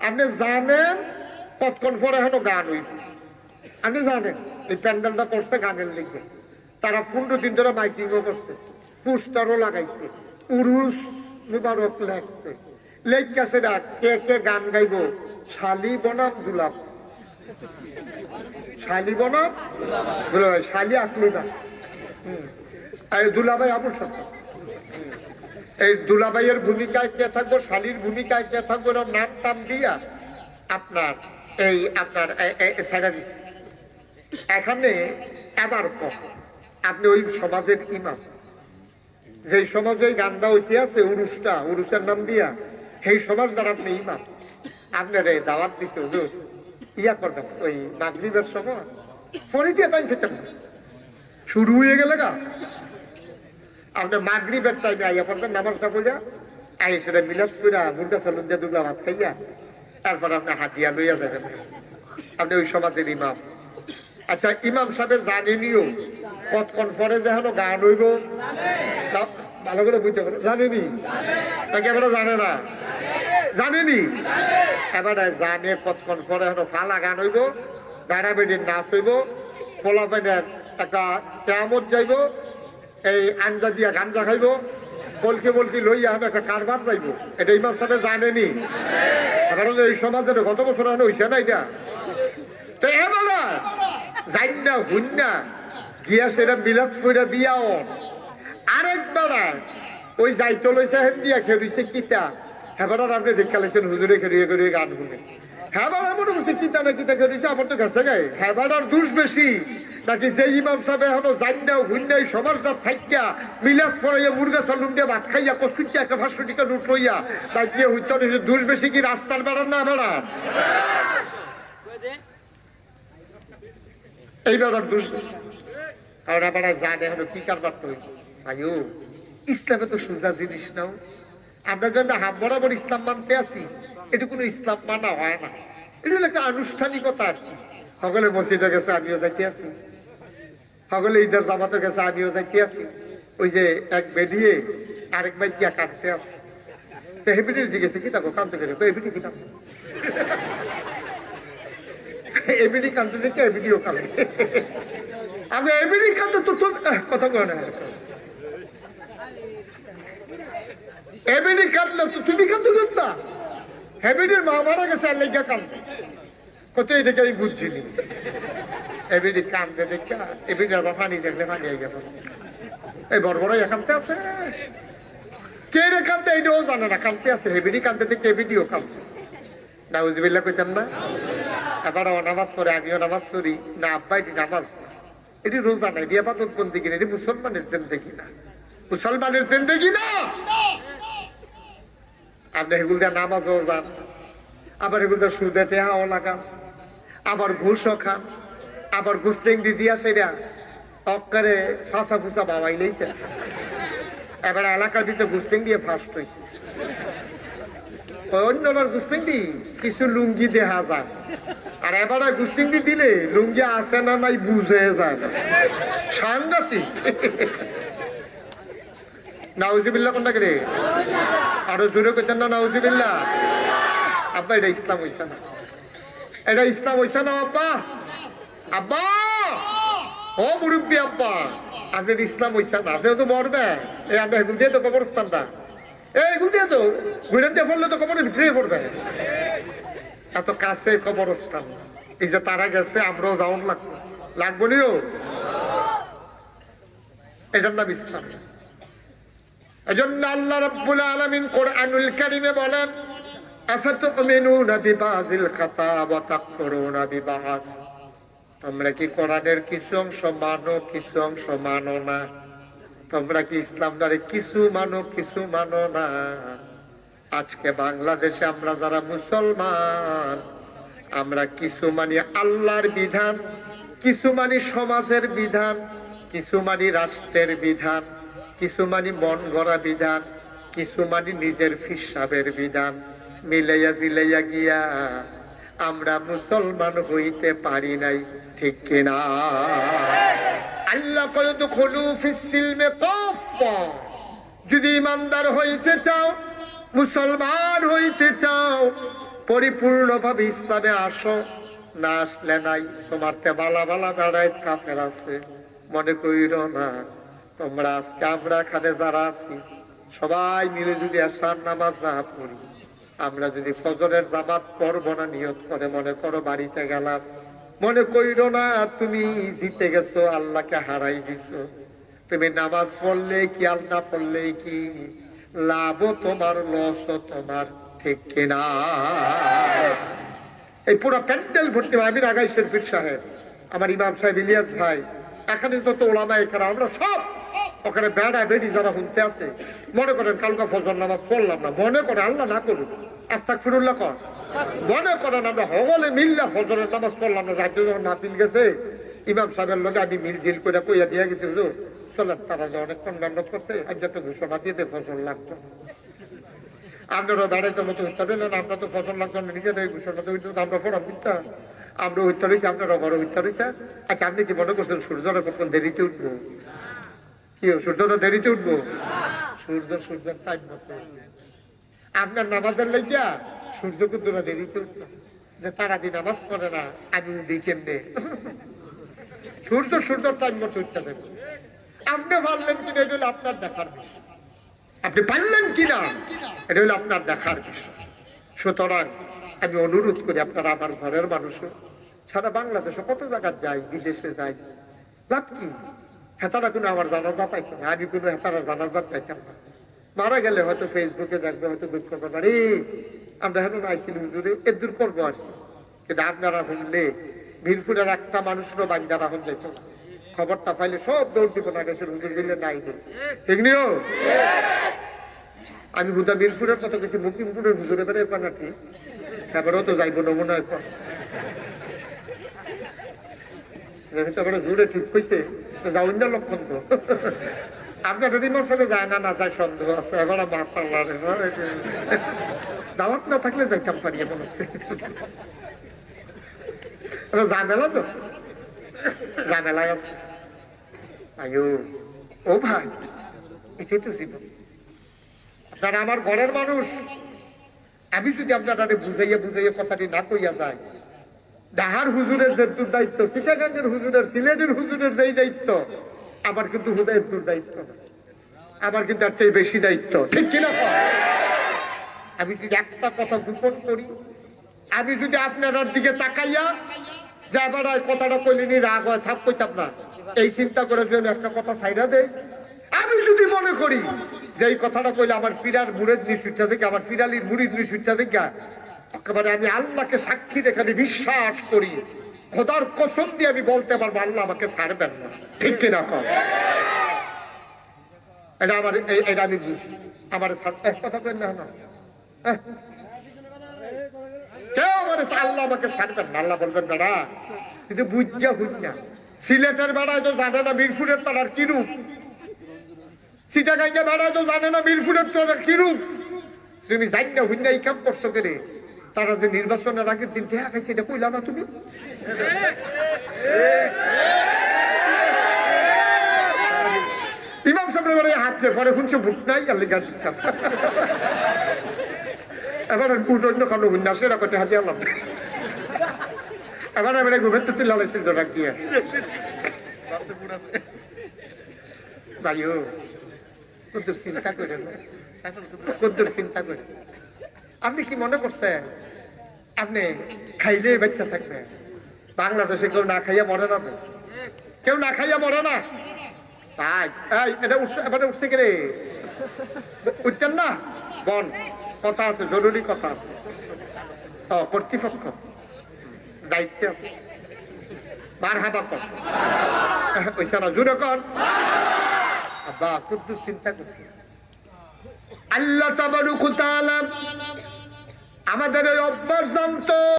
আপনি জানেন কতক্ষণ পরে হলো গান হইব আপনি জানেন এই প্যান্ডেলটা করছে গানের লিখে তারা পনেরো দিন ধরে মাইকিংও করছে পোস্টারও লাগাইছে উরুস মুবারক লেখছে লেখা সেটা কে কে গান গাইব শালি বনাম দুলাপ শালি বনাম শালি আসলো না দুলাভাই আবুল সত্য এই দুলাভাইয়ের ভূমিকায় কে থাকব, শালির ভূমিকায় কে থাকব এরকম নাম টাম দিয়া আপনার এই আপনার। এখানে আবার আপনি ওই সমাজের ইমাম। যে সমাজে গানটা ঐতি আছে উরুষটা, উরুষের নাম দিয়া, সেই সমাজ দ্বারা আপনি ইমাম। আপনার এই দাওয়াত দিছে হুজুর। ইয়া করবেন, ওই মাগরিবের সময়। ফোনে দিয়ে টাইম খেতেন না। শুরু হয়ে গেলে গা। আপনি মাগরিবের টাইমে আইয়া পড়বেন, নামাজটা পড়া আই সেটা মিলাদ কইরা মুর্গা চালুন দিয়ে দুগলা ভাত খাইয়া, তারপর আপনি হাতিয়া লইয়া যাবেন। আপনি ওই সমাজের ইমাম। আচ্ছা ইমাম সাহেব জানেনিও কতক্ষণ যে হলো গান হইব? ভালো করে বুঝতে পারে। জানেনি নাকি এবারে জানে না? জানেনি এবারে জানে কতক্ষণ পরে হলো ফালা গান হইব গাড়া বেডির নাচ হইব ফলা পেনের একটা কেয়ামত যাইব এই আঞ্জা দিয়া গাঞ্জা খাইব, বলকি বলকি লইয়া হবে একটা কারবার যাইব। এটা ইমাম সাহেব জানেনি। কারণ এই সমাজের গত বছর হলো হইছে না এটা। তো এবারে যাই না হুন না গিয়া সেটা বিলাস করে দিয়াও। আরেকবার ওই যাইতো লইছে হেন দিয়া খেলিছে কিতা। হেবার আপনি দেখা লাগছেন হুজুরে খেলিয়ে খেলিয়ে গান শুনে। হেবার মনে করছে কিতা না কিতা খেলিছে আমার তো গেছে গায়ে হেবার আর দুষ বেশি। নাকি যে ইমাম সাহেব এখনও হুন নাই সমাজটা থাইকা মিলাদ ফরাইয়া মুরগা সালুম দিয়ে ভাত খাইয়া কচুচ্ছি একটা পাঁচশো টিকা নোট লইয়া, তাই দিয়ে হইতে দুষ বেশি কি রাস্তার বেড়ার না বেড়া এইবার আর দুষ কারণ জানে হলো কি কারবার হয়েছে আয়ু, ইসলামে তো সোজা জিনিস নাও। আমরা যখন হাম বরাবর ইসলাম মানতে আছি এটা কোনো ইসলাম মানা হয় না। এটা একটা আনুষ্ঠানিকতা আর কি। সকলে মসজিদে গেছে, আমিও যাইতে আছি সকলে ঈদের জামাতে গেছে, আমিও যাইতে আছি ওই যে এক বেরিয়ে আরেক বাই দিয়া কাটতে আছে তো হেবিটির জিজ্ঞেসে, কি তাকো কানতে গেলে হেবিটি কি কাটছে এবিডি কানতে দেখে এবিডিও কালে আমি এবিডি কানতে তো কথা কয় না। এবিডি কাটলে তো তুমি কানতে করতা হেবিডির মা মারা গেছে, আর লেগা কান্দে কত এটাকে আমি বুঝছিনি। এবিডি কান্দে দেখা এবিডি আবার পানি দেখলে পানি আই গেছে। এই বড় বড় এখানতে আছে। কে রে কান্দে এইটাও জানে না কান্দতে আছে। হেবিডি কান্দে দেখে এবিডিও কান্দে নাউজবিল্লা কইতেন না এবার নামাজ পড়ে, আমিও নামাজ পড়ি। না, আব্বা এটি নামাজ। এটি রোজা নাই এটি আপাতত বন্দি কিনা এটি মুসলমানের জিন্দগি না। মুসলমানের জিন্দগি না! আপনি এগুলো দিয়ে নামাজও যান। আবার এগুলো দিয়ে সুদে টেহাও লাগান। আবার ঘুষও খান। আবার ঘুষটেং দি দিয়া সেটা অক্কারে ফাঁসা ফুসা বাবাই লইছে। এবার এলাকার ভিতরে ঘুষটেং দিয়ে ফার্স্ট হয়েছে অন্যবার গুস্তিংটি কিছু লুঙ্গি দেখা যায়। আর এবারে গুস্তিংটি দিলে লুঙ্গি আছে না নাই বুঝে যায়। সাংঘাতিক। নাউজিবিল্লা কোনটা করে? আরও জোরে করতেন না নাউজিবিল্লা? আব্বা, এটা ইসলাম হইছে না। এটা ইসলাম হইছে না, আব্বা? আব্বা! ও মুরব্বী আব্বা আপনার ইসলাম হইছে না। আপনি তো মরবে। এই আমরা এগুলো দিয়ে তো কবরস্থানটা। এই এগুলো দিয়ে তো ঘুরে দিয়ে পড়লে তো কবরের ভিতরে পড়বে। এত কাছে কবরস্থান। এই যে তারা গেছে, আমরাও যাওয়ান লাগবো। লাগবো নিও? এটার নাম ইসলাম। এজন্য আল্লাহ রাব্বুল আলামিন কোরআনুল কারীমে বলেন, আফাতুমিনুনা বিবাযিল খাতাব ওয়া তাকফুরুনা বিবাস তোমরা কি কোরআনের কিছু অংশ মানো, কিছু অংশ মানো না? তোমরা কি ইসলামটারে কিছু মানো কিছু মানো না? আজকে বাংলাদেশে আমরা যারা মুসলমান, আমরা কিছু মানি আল্লাহর বিধান, কিছু মানি সমাজের বিধান, কিছু মানি রাষ্ট্রের বিধান। কিছু মানি মন গড়া বিধান কিছু মানি নিজের ফিসাবের বিধান। মিলাইয়া জিলাইয়া গিয়া, আমরা মুসলমান হইতে পারি নাই, ঠিক কিনা আল্লাহ করে তো খলু ফিসিলমে যদি ইমানদার হইতে চাও, মুসলমান হইতে চাও, পরিপূর্ণভাবে ইসলামে আসো, না আসলে নাই। তোমার তে বালা বালা বেড়ায় কাফের আছে। মনে কইর না। তোমরা আজকে আমরা এখানে যারা আছি, সবাই মিলে যদি আসার নামাজ না পড়ি, আমরা যদি ফজরের জামাত করব না, নিয়ত করে মনে করো বাড়িতে গেলাম। মনে কইরো না, তুমি জিতে গেছো, আল্লাহকে হারাই দিছো। তুমি নামাজ পড়লে কি, আর না পড়লে কি? লাভও তোমার, লসও তোমার, ঠিক কিনা? এই পুরো প্যান্ডেল ভর্তি হয়। আমি রাগাই শরীফ সাহেব, আমার ইমাম সাহেব ইলিয়াস ভাই। এখানে যত ওলামা এখানে, আমরা সব ওখানে বেড়া বেড়ি যারা শুনতে আছে, মনে করেন কালকা ফজর নামাজ পড়লাম না, মনে করে আল্লাহ না করুন আস্তাক ফিরুল্লাহ কর মনে করেন আমরা হগলে মিল্লা ফজরের নামাজ পড়লাম না যাতে যখন নাপিল গেছে, ইমাম সাহেবের লোক আমি মিল ঝিল করে কইয়া দিয়া গেছি, হুজুর, চলেন, তারা যে অনেকক্ষণ মেহনত করছে, আজ একটা ঘোষণা দিয়ে দে, ফজর লাগতো না। আপনারা দাঁড়াইতে মতো হত্যা দিলেন আমরা তো ফসল লাগতো না নিজেদের এই ঘোষণা তো আমরা পড়াম দিতা আমরা হত্যা রয়েছি আপনারা বড় হত্যা রয়েছে আচ্ছা আপনি কি মনে করছেন সূর্যটা কখন দেরিতে উঠবো? কি সূর্যটা দেরিতে উঠবো? সূর্য, সূর্যের টাইম মতো। আপনার নামাজের লাগিয়া সূর্য কিন্তু দেরিতে উঠল যে তারা দিন নামাজ পড়ে না, আমি কেমনে? সূর্য, সূর্যের টাইম মতো উঠতে দেবে। আপনি পারলেন কিনা, এটা হলো আপনার দেখার বিষয়। আপনি পারলেন কিনা, এটা হলো আপনার দেখার বিষয়। সুতরাং আমি অনুরোধ করি আপনারা আমার ঘরের মানুষ সারা বাংলাদেশে কত জায়গা যাই, বিদেশে যাই। লাভ কি? হেতারা কোনো আমার জানাজা পাইছে না। আমি কোনো হেতারা জানাজা চাইতাম না। মারা গেলে হয়তো ফেসবুকে দেখবে, হয়তো দুঃখ করবে। রে আমরা হেন আইছিল হুজুরে, এ দূর করব আর কি। কিন্তু আপনারা শুনলে মিরপুরের একটা মানুষেরও বাঞ্জা রাখুন যেত খবরটা পাইলে সব দৌড় দিব না গেছে হুজুর দিলে নাই। ঠিক নিও আমি হুদা মিরপুরের কথা গেছি মুকিমপুরের হুজুরে বেড়ে পানা ঠিক তারপরেও তো যাইব নমুনা এখন তারপরে জুড়ে ঠিক হয়েছে না লক্ষণ তো। আপনার যদি ফেলে যায়, না না, যায় আছে। এবার মাতাল্লা রে দাওয়াত না থাকলে এটা ঝামেলা তো। আছে। ভাই আমার ঘরের মানুষ, আমি যদি আপনারা বুঝাইয়া বুঝাইয়া কথাটি না কইয়া যায় ডাহার হুজুরের যে দায়িত্ব, সিটাগাঙ্গের হুজুরের, সিলেটের হুজুরের যেই দায়িত্ব আমার কিন্তু হুদায়ের তোর দায়িত্ব না। আমার কিন্তু তার চেয়ে বেশি দায়িত্ব। ঠিক কিনা আমি যদি একটা কথা গোপন করি, আমি যদি আপনার দিকে তাকাইয়া যে আবার আর কথাটা কইলেনি রাগ হয় থাক কইতাম না। এই চিন্তা করে যদি একটা কথা সাইডা দেই। আমি যদি মনে করি যে এই কথাটা কইলে আমার ফিরার মুড়ের নিশুটটা থেকে আমার ফিরালির মুড়ির নিশুটটা থেকে একেবারে আমি আল্লাহকে সাক্ষী রেখানে বিশ্বাস করি, খোদার কসম দিয়ে আমি বলতে পারব, আল্লাহ আমাকে ছাড়বেন না। ঠিক কিনা কর এটা আমার এটা আমি বুঝি। আমার কথা কেন না না। কেউ আমার আল্লাহ আমাকে ছাড়বেন না, আল্লাহ বলবেন, বেড়া, কিন্তু বুঝা বুঝ না সিলেটের বেড়ায় তো জানে না, মিরপুরের তার কি রূপ সিটাগাইকে বেড়ায় তো জানে না মিরপুরের তোর কি রূপ? তুমি জানি না হুইনা এই কাম করছ করে তারা যে নির্বাচনের আগের দিন ঠেয়া খাইছে এটা কইলা না তুমি? ইমাম সাহেবের বাড়ি হাঁটছে পরে শুনছে ভুট নাই আল্লি গাছ এবার বুট অন্য খানো হুন্না সেরা করতে হাতে আলাম এবার এবারে ঘুমের তো তো ডাক দিয়ে ভাইও কদ্দুর চিন্তা করে কদ্দুর চিন্তা করছে আপনি কি মনে করছেন? আপনি খাইলে বাচ্চা থাকবে। বাংলাদেশে কেউ না খাইয়া মরে না তো। কেউ না খাইয়া মরে না। এটা উঠছে উঠছে রে? না? বন কথা আছে কথা আছে। কর্তৃপক্ষ। দায়িত্বে আছে। বার হাবা জুড়ে কর। আব্বা কিন্তু চিন্তা করছে। আল্লাহ আমাদের এই অভ্যাস জানতো